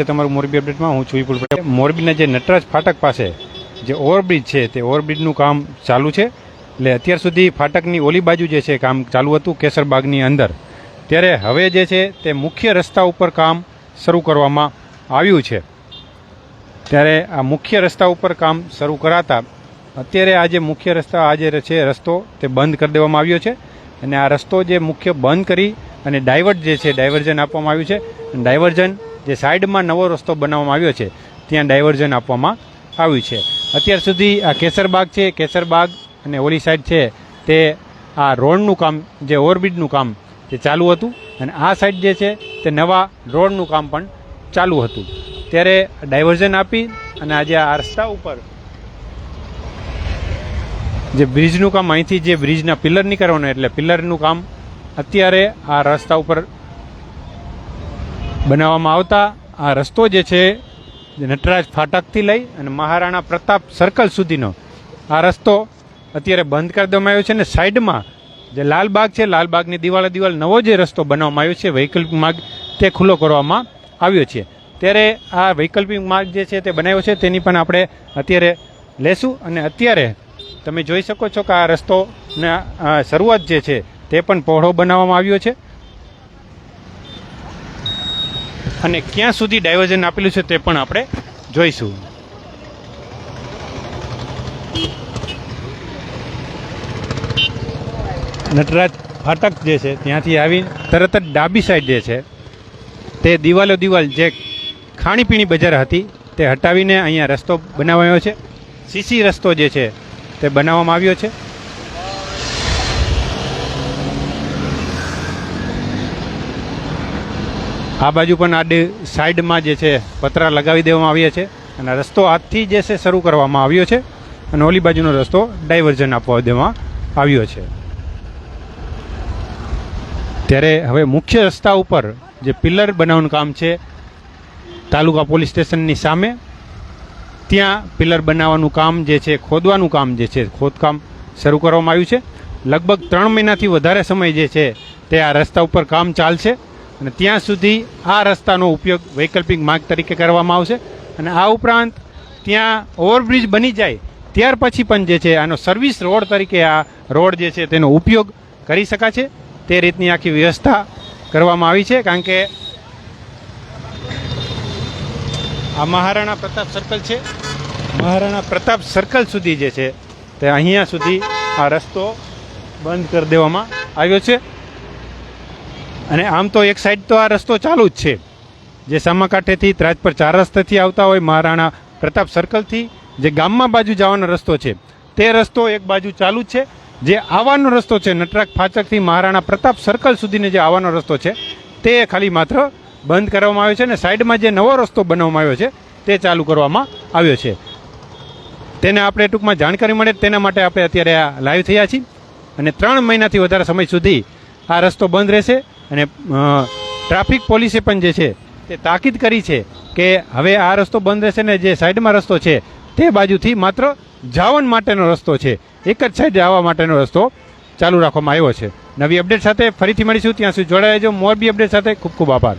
છે તમારું મોરબી અપડેટમાં હું છું વિપુલ પટેલ મોરબીના જે નટરાજ ફાટક પાસે જે ઓવરબ્રિજ છે, તે ઓવરબ્રિજનું કામ ચાલુ છે. એટલે અત્યાર સુધી ફાટકની ઓલી બાજુ જે છે, કામ ચાલુ હતું કેસરબાગની અંદર. ત્યારે હવે જે છે, તે મુખ્ય રસ્તા ઉપર કામ શરૂ કરવામાં આવ્યું છે. ત્યારે આ મુખ્ય રસ્તા ઉપર કામ શરૂ કરાતા, અત્યારે આ જે મુખ્ય રસ્તા, આ જે છે, રસ્તો, તે બંધ કરી દેવામાં આવ્યો છે. અને આ રસ્તો જે મુખ્ય બંધ કરી અને ડાયવર્ટ જે છે, ડાયવર્ઝન આપવામાં આવ્યું છે. ડાયવર્ઝન જે સાઈડમાં નવો રસ્તો બનાવવામાં આવ્યો છે, ત્યાં ડાયવર્ઝન આપવામાં આવ્યું છે. અત્યાર સુધી આ કેસરબાગ છે, કેસરબાગ અને ઓલી સાઈડ છે, તે આ રોડનું કામ, જે ઓવરબ્રિજનું કામ તે ચાલુ હતું અને આ સાઈડ જે છે, તે નવા રોડનું કામ પણ ચાલુ હતું. ત્યારે ડાયવર્ઝન આપી અને આજે આ રસ્તા ઉપર જે બ્રિજનું કામ અહીંથી જે બ્રિજના પિલર નીકળવાનું એટલે પિલરનું કામ, અત્યારે આ રસ્તા ઉપર બનાવવામાં આવતા આ રસ્તો જે છે નટરાજ ફાટકથી લઈ અને મહારાણા પ્રતાપ સર્કલ સુધીનો આ રસ્તો અત્યારે બંધ કરી દેવામાં આવ્યો છે અને સાઈડમાં જે લાલબાગ છે, લાલબાગની દિવાળે દિવાલ નવો જે રસ્તો બનાવવામાં આવ્યો છે, વૈકલ્પિક માર્ગ તે ખુલ્લો કરવામાં આવ્યો છે. ત્યારે આ વૈકલ્પિક માર્ગ જે છે તે બનાવ્યો છે, તેની પણ આપણે અત્યારે લેશું અને અત્યારે તમે જોઈ શકો છો કે આ રસ્તો ને શરૂઆત જે છે તે પણ પહોળો બનાવવામાં આવ્યો છે. અને ક્યાં સુધી ડાયવર્ઝન આપેલું છે તે પણ આપણે જોઈશું. નટરાજ ફાટક જે છે ત્યાંથી આવી તરત જ ડાબી સાઈડ જે છે, તે દિવાલો દિવાલ જે ખાણીપીણી બજાર હતી, તે હટાવીને અહીંયા રસ્તો બનાવાયો છે. સીસી રસ્તો જે છે તે બનાવવામાં આવ્યો છે. આ બાજુ પણ આ સાઈડમાં જે છે પતરા લગાવી દેવામાં આવ્યા છે અને રસ્તો આજથી જે છે શરૂ કરવામાં આવ્યો છે અને ઓલી બાજુનો રસ્તો ડાયવર્ઝન આપવા દેવામાં આવ્યો છે. ત્યારે હવે મુખ્ય રસ્તા ઉપર જે પિલર બનાવવાનું કામ છે તાલુકા પોલીસ સ્ટેશનની સામે, ત્યાં પિલર બનાવવાનું કામ જે છે, ખોદવાનું કામ જે છે, ખોદકામ શરૂ કરવામાં આવ્યું છે. લગભગ ત્રણ મહિનાથી વધારે સમય જે છે તે આ રસ્તા ઉપર કામ ચાલશે. અને ત્યાં સુધી આ રસ્તાનો ઉપયોગ વૈકલ્પિક માર્ગ તરીકે કરવામાં આવશે. અને આ ઉપરાંત ત્યાં ઓવરબ્રિજ બની જાય ત્યાર પછી પણ જે છે આનો સર્વિસ રોડ તરીકે આ રોડ જે છે તેનો ઉપયોગ કરી શકાશે. તે રીતની આખી વ્યવસ્થા કરવામાં આવી છે કારણ કે આ મહારાણા પ્રતાપ સર્કલ છે. મહારાણા પ્રતાપ સર્કલ સુધી જે છે તે અહીંયા સુધી આ રસ્તો બંધ કરી દેવામાં આવ્યો છે. અને આમ તો એક સાઈડ તો આ રસ્તો ચાલુ જ છે. જે સામાકાંઠેથી ત્રાજપર ચાર રસ્તેથી આવતા હોય મહારાણા પ્રતાપ સર્કલથી જે ગામમાં બાજુ જવાનો રસ્તો છે, તે રસ્તો એક બાજુ ચાલુ છે. જે આવવાનો રસ્તો છે, નટરાક ફાચકથી મહારાણા પ્રતાપ સર્કલ સુધીનો જે આવવાનો રસ્તો છે, તે ખાલી માત્ર બંધ કરવામાં આવ્યો છે અને સાઈડમાં જે નવો રસ્તો બનાવવામાં આવ્યો છે, તે ચાલુ કરવામાં આવ્યો છે. તેને આપણે ટૂંકમાં જાણકારી મળે તેના માટે આપણે અત્યારે આ લાઈવ થયા છીએ. અને ત્રણ મહિનાથી વધારે સમય સુધી આ રસ્તો બંધ રહેશે. અને ટ્રાફિક પોલીસે પણ જે છે, તે તાકીદ કરી છે કે હવે આ રસ્તો બંધ રહેશે ને જે સાઈડમાં રસ્તો છે, તે બાજુથી માત્ર જાવન માટેનો રસ્તો છે. એક જ સાઈડ જવા માટેનો રસ્તો ચાલુ રાખવામાં આવ્યો છે. નવી અપડેટ સાથે ફરીથી મળીશું. ત્યાં સુધી જોડાયા જો મોરબી અપડેટ સાથે ખૂબ ખૂબ આભાર.